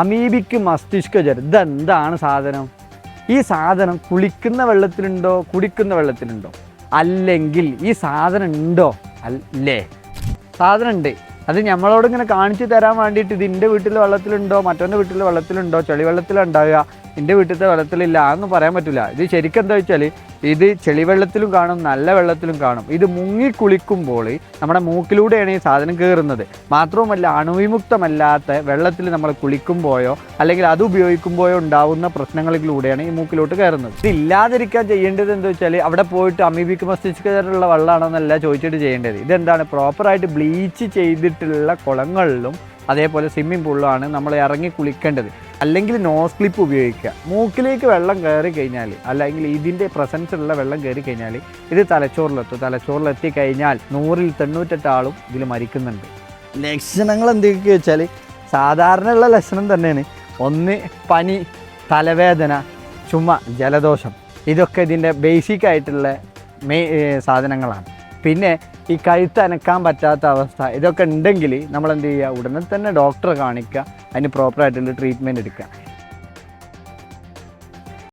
Amoebic മസ്തിഷ്ക ജ്വരം. ഇതെന്താണ് സാധനം? ഈ സാധനം കുളിക്കുന്ന വെള്ളത്തിലുണ്ടോ കുടിക്കുന്ന വെള്ളത്തിലുണ്ടോ? അല്ലെങ്കിൽ ഈ സാധനം ഉണ്ടോ? അല്ലേ? സാധനം ഉണ്ട് അത് നമ്മളോട് ഇങ്ങനെ കാണിച്ചു തരാൻ വേണ്ടിയിട്ട് ഇതിന്റെ വീട്ടിൽ വെള്ളത്തിലുണ്ടോ മറ്റൊന്റെ വീട്ടിൽ വെള്ളത്തിലുണ്ടോ ചെളി വെള്ളത്തിലുണ്ടാവുക എന്റെ വീട്ടിലത്തെ വെള്ളത്തിലില്ല അതൊന്നും പറയാൻ പറ്റില്ല ഇത് ശരിക്കും എന്താ വെച്ചാൽ ഇത് ചെളിവെള്ളത്തിലും കാണും നല്ല വെള്ളത്തിലും കാണും. ഇത് മുങ്ങി കുളിക്കുമ്പോൾ നമ്മുടെ മൂക്കിലൂടെയാണ് ഈ സാധനം കയറുന്നത് മാത്രവുമല്ല അണുവിമുക്തമല്ലാത്ത വെള്ളത്തിൽ നമ്മൾ കുളിക്കുമ്പോഴോ അല്ലെങ്കിൽ അത് ഉപയോഗിക്കുമ്പോഴോ ഉണ്ടാവുന്ന പ്രശ്നങ്ങളിലൂടെയാണ് ഈ മൂക്കിലോട്ട് കയറുന്നത്. ഇത് ഇല്ലാതിരിക്കാൻ ചെയ്യേണ്ടത് എന്താ വെച്ചാൽ അവിടെ പോയിട്ട് അമീബിക്ക് മസ്തിഷ്കതരമുള്ള വെള്ളമാണെന്നല്ല ചോദിച്ചിട്ട് ചെയ്യേണ്ടത്. ഇതെന്താണ്? പ്രോപ്പറായിട്ട് ബ്ലീച്ച് ചെയ്തിട്ടുള്ള കുളങ്ങളിലും അതേപോലെ സ്വിമ്മിംഗ് പൂളിലാണ് നമ്മൾ ഇറങ്ങി കുളിക്കേണ്ടത്. അല്ലെങ്കിൽ നോസ് ക്ലിപ്പ് ഉപയോഗിക്കുക. മൂക്കിലേക്ക് വെള്ളം കയറി കഴിഞ്ഞാൽ അല്ലെങ്കിൽ ഇതിന്റെ പ്രസൻസ് ഉള്ള വെള്ളം കയറി കഴിഞ്ഞാൽ ഇത് തലച്ചോറിലെത്തും. തലച്ചോറിലെത്തി കഴിഞ്ഞാൽ നൂറിൽ തൊണ്ണൂറ്റെട്ട് ആളും ഇതിൽ മരിക്കുന്നുണ്ട്. ലക്ഷണങ്ങൾ എന്തൊക്കെയാണെന്ന് വെച്ചാൽ സാധാരണ ഉള്ള ലക്ഷണം തന്നെയാണ്. ഒന്ന് പനി തലവേദന ചുമ ജലദോഷം. ഇതൊക്കെ ഇതിന്റെ ബേസിക് ആയിട്ടുള്ള മെയ് സാധനങ്ങളാണ്. പിന്നെ ഈ കഴുത്ത് അനക്കാൻ പറ്റാത്ത അവസ്ഥ ഇതൊക്കെ ഉണ്ടെങ്കിൽ നമ്മൾ എന്ത് ചെയ്യുക ഉടനെ തന്നെ ഡോക്ടറെ കാണിക്കുക അതിന് പ്രോപ്പറായിട്ടുള്ള ട്രീറ്റ്മെന്റ് എടുക്കുക.